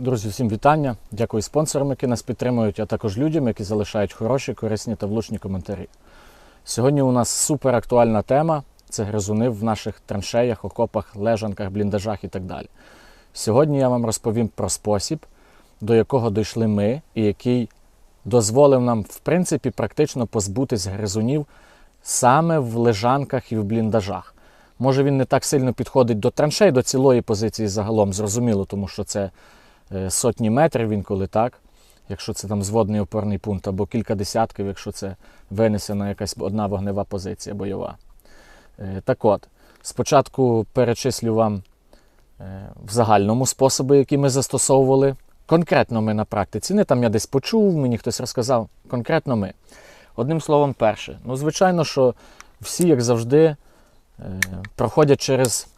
Друзі, всім вітання. Дякую спонсорам, які нас підтримують, а також людям, які залишають хороші, корисні та влучні коментарі. Сьогодні у нас супер актуальна тема це гризуни в наших траншеях, окопах, лежанках, бліндажах і так далі. Сьогодні я вам розповім про спосіб, до якого дійшли ми, і який дозволив нам, в принципі, практично позбутись гризунів саме в лежанках і в бліндажах. Може, він не так сильно підходить до траншей, до цілої позиції загалом, зрозуміло, тому що це сотні метрів інколи так. Якщо це там зводний опорний пункт, або кілька десятків, якщо це винесена якась одна вогнева позиція бойова. Е, Так от, спочатку перечислю вам е, в загальному способи, які ми застосовували. Конкретно ми на практиці. Не там я десь почув, мені хтось розказав. Конкретно ми. Одним словом, перше. Ну, звичайно, що всі, як завжди, е, проходять через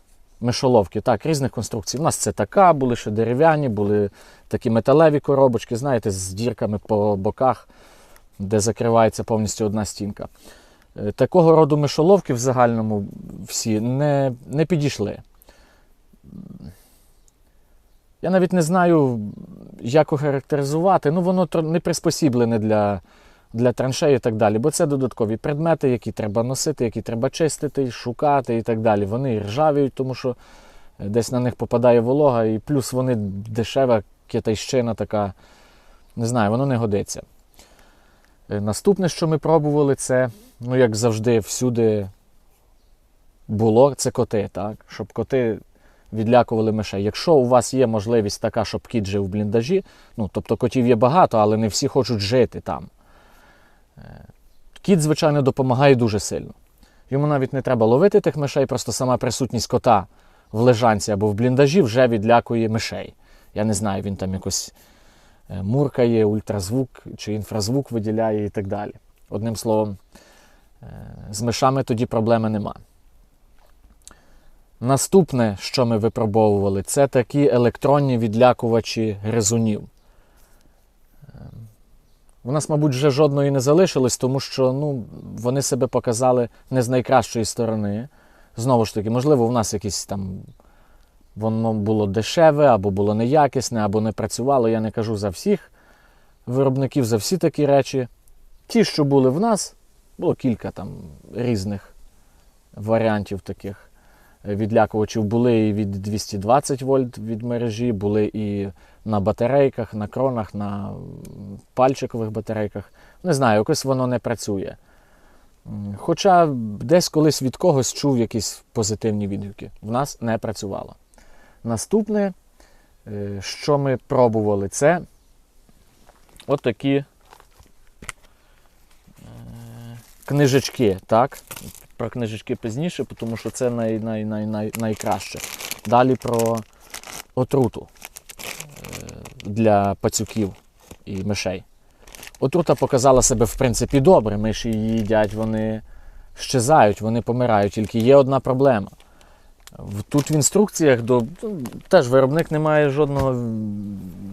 мишоловки. Так, різних конструкцій. У нас це така, були ще дерев'яні, були такі металеві коробочки, знаєте, з дірками по боках, де закривається повністю одна стінка. Е, Такого роду мишоловки в загальному всі не, не підійшли. Я навіть не знаю, як охарактеризувати. Ну, воно не приспосіблене для, для траншей і так далі, бо це додаткові предмети, які треба носити, які треба чистити, шукати і так далі. Вони ржавіють, тому що е, десь на них попадає волога, і плюс вони дешева китайщина така. Не знаю, воно не годиться. Е, Наступне, що ми пробували, це, ну, як завжди, всюди було, це коти, так? Щоб коти відлякували мишей. Якщо у вас є можливість така, щоб кіт жив в бліндажі, ну, тобто котів є багато, але не всі хочуть жити там. Кіт, звичайно, допомагає дуже сильно. Йому навіть не треба ловити тих мишей, просто сама присутність кота в лежанці або в бліндажі вже відлякує мишей. Я не знаю, він там якось е, муркає, ультразвук чи інфразвук виділяє і так далі. Одним словом, е, з мишами тоді проблеми нема. Наступне, що ми випробовували, це такі електронні відлякувачі гризунів. У нас, мабуть, вже жодної не залишилось, тому що ну, вони себе показали не з найкращої сторони. Знову ж таки, можливо, у нас якісь там воно було дешеве, або було неякісне, або не працювало. Я не кажу за всіх виробників, за всі такі речі. Ті, що були в нас, було кілька там різних варіантів таких відлякувачів були і від 220 вольт від мережі, були і на батарейках, на кронах, на пальчикових батарейках. Не знаю, якось воно не працює. Хоча десь колись від когось чув якісь позитивні відгуки. В нас не працювало. Наступне, е, що ми пробували, це отакі е, книжечки. Так? Про книжечки пізніше, тому що це най, най, най, най, найкраще. Далі про отруту е, для пацюків і мишей. Отрута показала себе в принципі добре. Миші її їдять, вони щезають, вони помирають. Тільки є одна проблема. Тут в інструкціях до, теж виробник не має жодного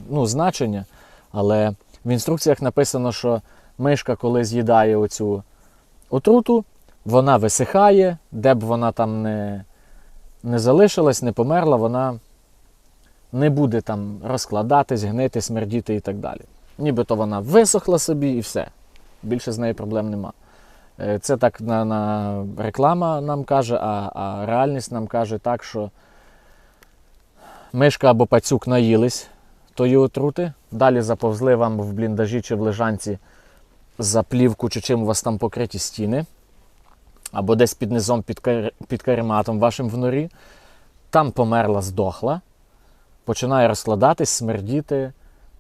ну, значення, але в інструкціях написано, що мишка, коли з'їдає оцю отруту, вона висихає, де б вона там не, не залишилась, не померла, вона не буде там розкладатись, гнити, смердіти і так далі. Нібито вона висохла собі і все. Більше з нею проблем нема. Е, Це так на, на реклама нам каже, а, а реальність нам каже так, що мишка або пацюк наїлись тої отрути, далі заповзли вам в бліндажі чи в лежанці за плівку чи чим у вас там покриті стіни, або десь під низом під, кар- під карематом вашим в норі, там померла, здохла, починає розкладатись, смердіти,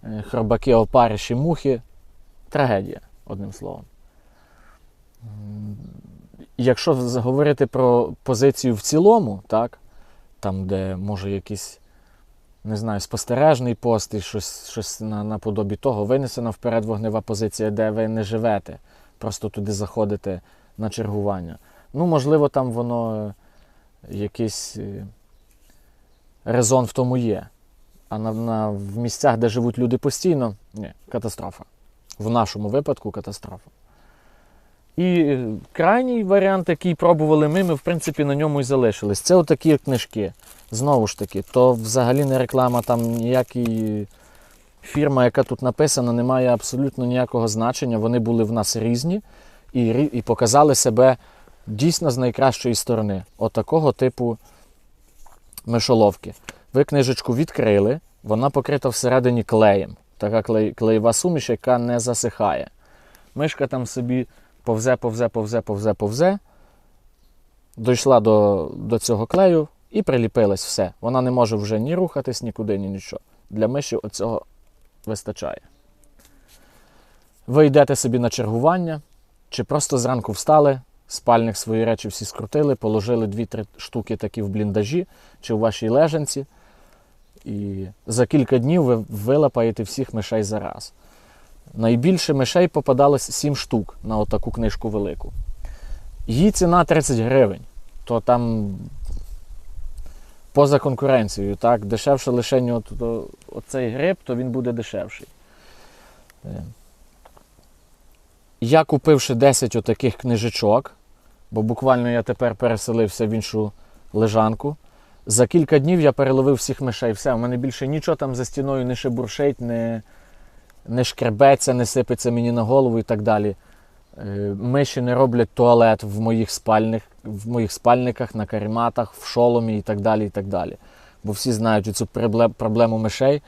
е, хробаки, опариші, мухи. Трагедія, одним словом. Якщо говорити про позицію в цілому, так, там, де може якийсь, не знаю, спостережний пост і щось, щось на, наподобі того, винесена вперед вогнева позиція, де ви не живете, просто туди заходите на чергування. Ну, можливо, там воно е, якийсь е, резон в тому є. А на, на, в місцях, де живуть люди постійно, ні, катастрофа. В нашому випадку катастрофа. І крайній варіант, який пробували ми, ми в принципі на ньому і залишились. Це отакі книжки. Знову ж таки, то взагалі не реклама, там ніякий фірма, яка тут написана, не має абсолютно ніякого значення. Вони були в нас різні і, і показали себе дійсно з найкращої сторони. Отакого типу мишоловки. Ви книжечку відкрили, вона покрита всередині клеєм. Така клей, клеєва суміш, яка не засихає. Мишка там собі повзе, повзе, повзе, повзе, повзе. Дійшла до, до цього клею і приліпилась все. Вона не може вже ні рухатись, нікуди, ні нічого. Для миші оцього вистачає. Ви йдете собі на чергування, чи просто зранку встали, спальник свої речі всі скрутили, положили 2-3 штуки такі в бліндажі чи в вашій лежанці. І за кілька днів ви вилапаєте всіх мишей за раз. Найбільше мишей попадалось 7 штук на отаку книжку велику. Її ціна 30 гривень. То там поза конкуренцією. Так? Дешевше лише от, оцей гриб, то він буде дешевший. Я купивши 10 отаких книжечок, бо буквально я тепер переселився в іншу лежанку. За кілька днів я переловив всіх мишей. Все, в мене більше нічого там за стіною не шебуршить, не, не шкребеться, не сипеться мені на голову і так далі. Е, Миші не роблять туалет в моїх, спальних, в моїх спальниках, на карематах, в шоломі і так далі. і так далі. Бо всі знають цю проблему мишей,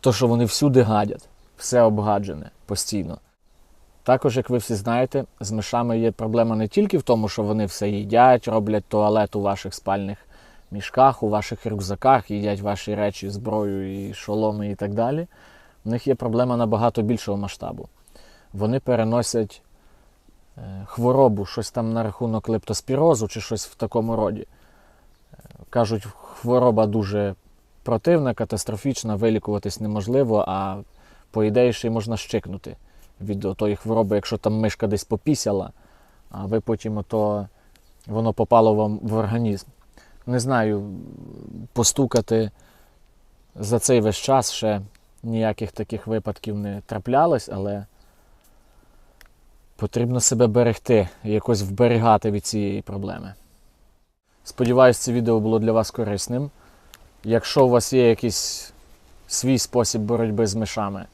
то що вони всюди гадять, все обгаджене постійно. Також, як ви всі знаєте, з мишами є проблема не тільки в тому, що вони все їдять, роблять туалет у ваших спальних мішках, у ваших рюкзаках, їдять ваші речі, зброю і шоломи і так далі. В них є проблема набагато більшого масштабу. Вони переносять е, хворобу, щось там на рахунок лептоспірозу чи щось в такому роді. Е, Кажуть, хвороба дуже противна, катастрофічна, вилікуватись неможливо, а по ідеї ще й можна щикнути від тої хвороби, якщо там мишка десь попісяла, а ви потім ото воно попало вам в організм. Не знаю, постукати за цей весь час ще ніяких таких випадків не траплялось, але потрібно себе берегти якось вберігати від цієї проблеми. Сподіваюсь, це відео було для вас корисним. Якщо у вас є якийсь свій спосіб боротьби з мишами,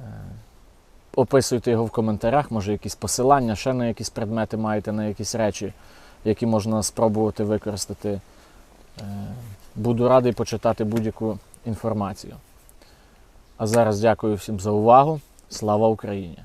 е, описуйте його в коментарях, може якісь посилання, ще на якісь предмети маєте, на якісь речі, які можна спробувати використати. Е, Буду радий почитати будь-яку інформацію. А зараз дякую всім за увагу. Слава Україні!